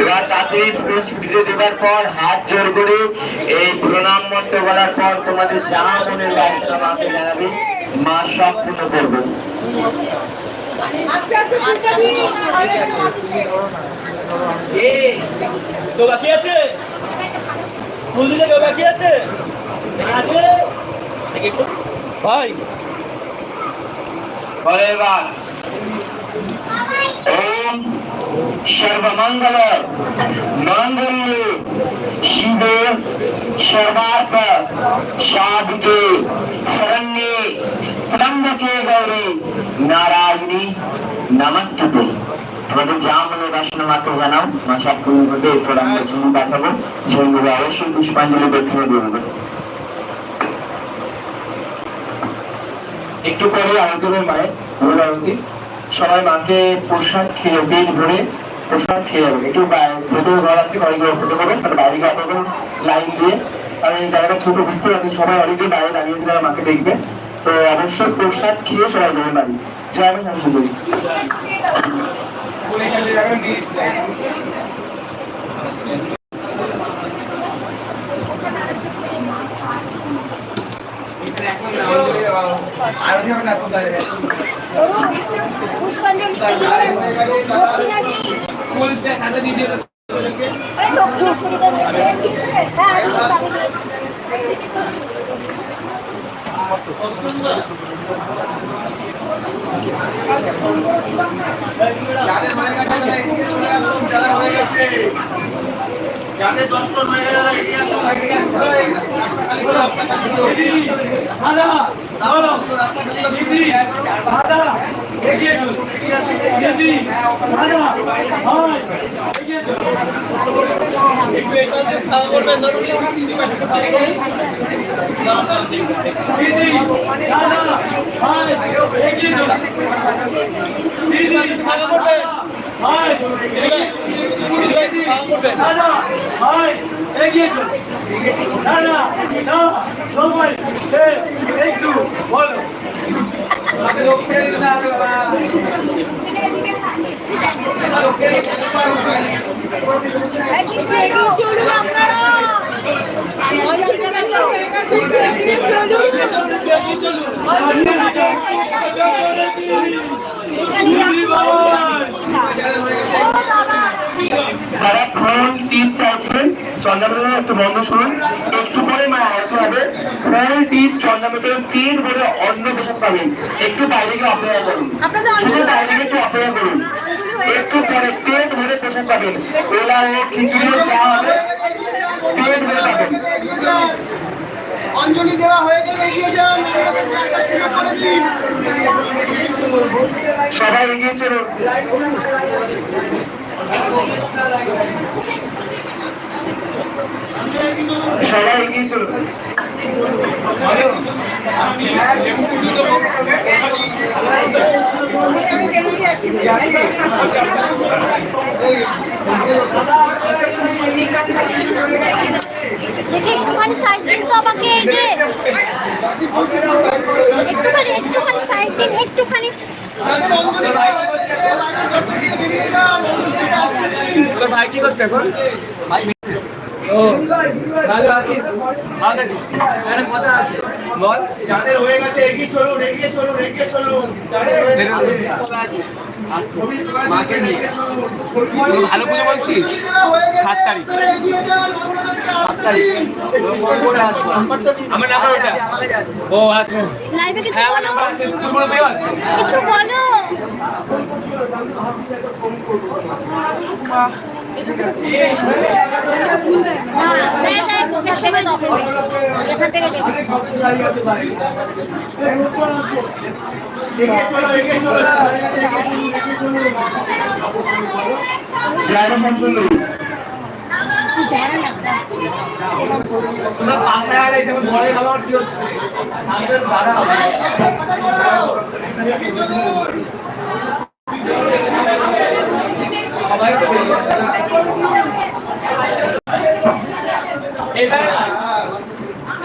এবার তাড়াতাড়ি ফুল ছুটিতে দেওয়ার পর হাত জোর করে এই প্রণাম মন্ত্র বলার পর তোমাদের যা মনের বাসনা মাকে জানাবে। মা সব পূর্ণ করবে কেউ বাকি আছে? ফুল দিলে কেউ বাকি আছে? আছে? ভাই বলে এবার। সর্বমঙ্গল মঙ্গল শিবে সর্বার্থ সাধুকে শরণ্যে ত্রম্বকে গৌরী নারায়ণী নমস্তুতে। তোমাদের জন্য দেখাবো অবশ্যই পুষ্পাঞ্জলি দক্ষিণে একটু পরে আরতি মায়ের। সবাই মাকে প্রসাদ খেয়ে পেট ভরে প্রসাদ খেয়ে যাবে একটু ঘর আছে বাইরে গিয়ে লাইন দিয়ে কারণ জায়গাটা ছোট, বুঝতে পারছেন, সবাই অনেকজন বাইরে দাঁড়িয়ে তারা মাকে দেখবে। তো অবশ্যই প্রসাদ খেয়ে সবাই যাবেন বাড়ি। জয় আমি পুষ্পাঞ্জলি দক্ষিণা দিই আরে দক্ষিণা ছুরিটা দিয়েছে হ্যাঁ দিয়েছে আমি দিয়েছি যাদের হয়ে গেছে চলে আসুন যারা হয়ে গেছে যাদের দর্শন হয়ে তারা এগিয়ে আসুন এগিয়ে আসুন। দিদি। আসুন, দিদি। দিদি, দিদি, ফাঁকা করবেন। যারা ফোন টিপ চাইছেন একটু বন্ধ শুনুন। একটু মা হবে। বলে অন্য পোশাক পাবেন একটু বাইরে গিয়ে অপেক্ষা করুন। শুধু অঞ্জলি বাইরে গিয়ে একটু অপেক্ষা করুন। একটু পরে পেট ভরে পোশাক পাবেন। ওলা হোক খিচুড়ি হোক, হবে। পেট ভরে পাবেন। অঞ্জলি দেওয়া হয়ে গেলে এগিয়ে যান। সবাই এগিয়ে চলুন। সবাই এগিয়ে চলুন। দেখি একটুখানি সাইড দিন তো আমাকে এই যে। একটুখানি একটুখানি সাইড দিন একটুখানি। ভাই কি করছে এখন? ও ভালো আছিস ভালো থাকিস। একটা কথা আছে বল। যাদের হয়ে গেছে এগিয়ে চলুন এগিয়ে চলুন এগিয়ে চলুন। মাকে নিয়ে। ভালো পুজো বলছিস সাত তারিখ। দিন। আমার নাম্বার ওটা। ও আচ্ছা। হ্যাঁ আমার নাম্বার আছে স্কুল গ্রুপেও আছে। কিছু বলো। তোমরা আমাদের দাঁড়া সবাই তো এবার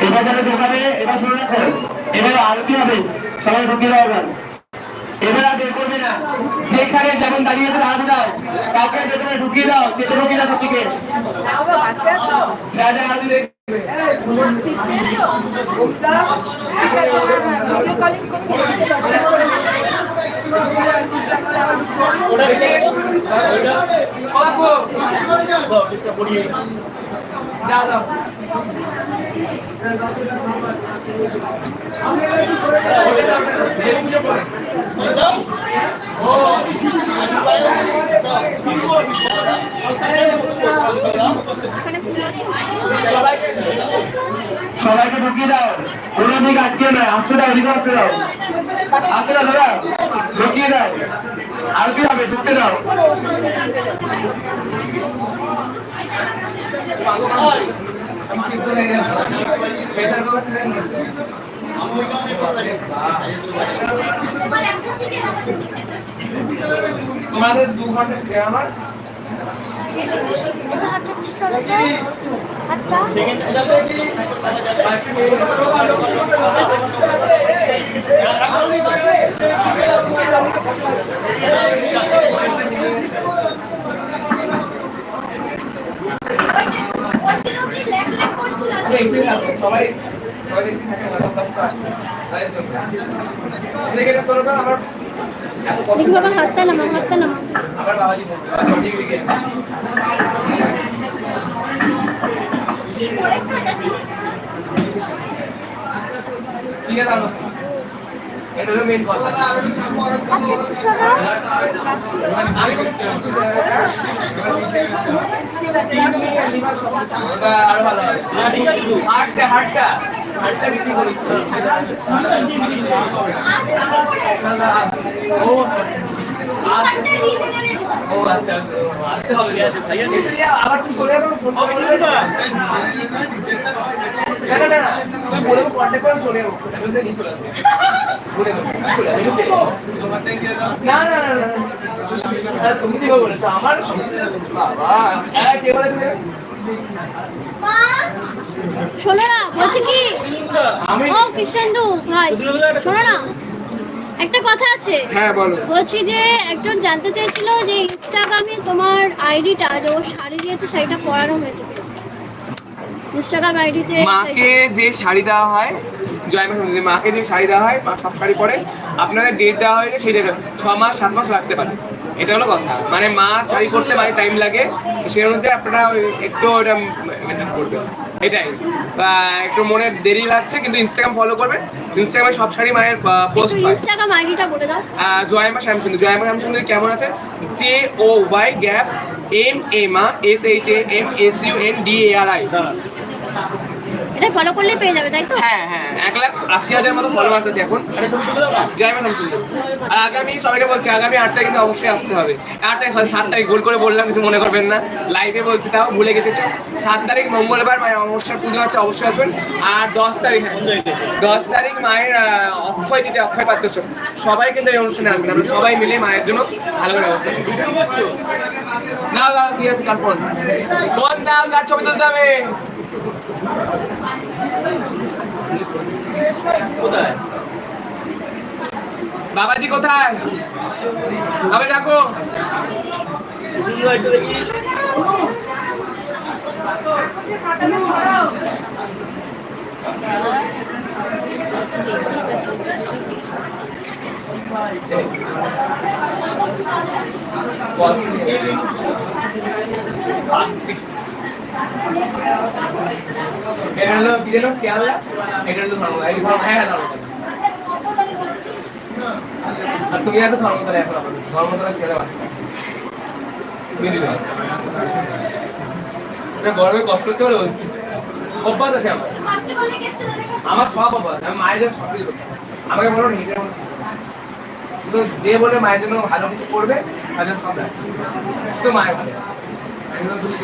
এবার যারা ঢোকাবে এবার শুনে রাখো এবার আরতি হবে সবাই ঢুকিয়ে দাও এবার আর বের করবে না। যে এখানে যেমন দাঁড়িয়েছে দাঁড়াতে দাও। কাউকে ভেতরে ঢুকিয়ে দাও চেপে ঢুকিয়ে দাও দেখবে। যাও সবাইকে ঢুকিয়ে দাও। কোনো দিক আটকে নয় আসতে দাও দিকে আসতে দাও। আসতে দাও, দাদা। ঢুকিয়ে দাও। আর কি হবে? ঢুকতে দাও। না? তোমাদের দু ঘণ্টা সিনেমা আমার থাকো, সবাই দেখে বাবা হাতটা নামা হাতটা নামা বলতো বাবা ঠিক লিখে ঠিক আছে আমার এটা হলো মেন বিক্রি করিস ও ও আচ্ছা। আসতে হবে আবার তুমি চলে যাবে না না না না তুমি কি বলেছ? আমার বাবা কে বলেছে? শোনো না বলছি কি? ও কৃষ্ণেন্দু ভাই শোনো না। একটা কথা আছে। হ্যাঁ বলো। বলছি যে একজন জানতে চেয়েছিল যে ইনস্টাগ্রামে তোমার আইডিটা যে ও শাড়ি দিয়েছে শাড়িটা পরানো হয়েছে। ইনস্টাগ্রাম আইডিতে মাকে যে শাড়ি দেওয়া হয় জয় মা সরস্বতী, মাকে যে শাড়ি দেওয়া হয় মা সব শাড়ি পরে আপনাদের ডেট দেওয়া হয়েছে সেই ডেট ছ মাস সাত মাস লাগতে পারে। এটা হলো কথা। মানে মা শাড়ি করতে মানে টাইম লাগে। সেই অনুযায়ী আপনারা একটু ওটা মেনটেন করবেন। এটাই। একটু মনে দেরি লাগছে কিন্তু ইনস্টাগ্রাম ফলো করবেন। ইনস্টাগ্রামে সব শাড়ি মায়ের পোস্ট হয়। ইনস্টাগ্রাম আইডিটা বলে দাও। জয়মা শ্যামসুন্দর। জয়মা শ্যামসুন্দর কেমন আছে? J O Y gap M M S H A M S U N D A R I এটা ফলো করলেই পেয়ে যাবে, তাই তো? হ্যাঁ হ্যাঁ এক লাখ আশি হাজার মতো ফলোয়ার্স আছে এখন। ম্যাডাম সুন্দর আর আগামী, সবাইকে বলছি, আগামী আটটায় কিন্তু অবশ্যই আসতে হবে। আটটায় সরি সাতটায়, গোল করে বললাম, কিছু মনে করবেন না। লাইভে বলছি তাও, ভুলে গেছি একটু। সাত তারিখ, মঙ্গলবার, মায়ের অমাবস্যার পুজো আছে, অবশ্যই আসবেন। আর দশ তারিখ হ্যাঁ দশ তারিখ মায়ের অক্ষয় দিতে, অক্ষয় পাত্র সবাই কিন্তু এই অনুষ্ঠানে আসবেন, আমরা সবাই মিলে মায়ের জন্য ভালো করে ব্যবস্থা করছি দাও দাও, কি আছে, কার ফোন ফোন দাও, কার ছবি তুলতে হবে? বাবাজি কোথায়? আবে ডাকো। একটু দেখি এটা হলো কি যেন শিয়ালদা, এটা হলো ধর্ম এই ধর্ম হ্যাঁ হ্যাঁ আর তুমি এত ধর্মতলা এখন আপাতত। ধর্মতলা শিয়ালদা বাস এটা গরমে কষ্ট হচ্ছে বলে বলছি। অভ্যাস আছে আমার। আমার সব অভ্যাস, আমি জন্য সব কিছু আমাকে বলো মতো শুধু যে বলে মায়ের জন্য ভালো কিছু করবে জন্য সব আছে। শুধু মায়ের ভালো। তো তুমি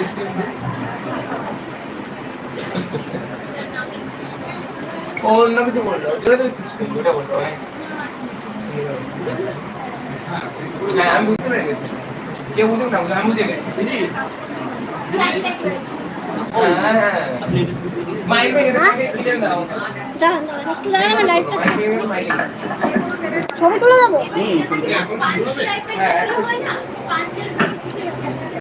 অন্য কিছু বলল? যেটা তুমি কৃষ্ণ ওটা বলতো হ্যাঁ। আমি বুঝতে পেরে গেছি। কেউ বুঝুক না আমি বুঝে গেছি। হ্যাঁ ছবি তুলে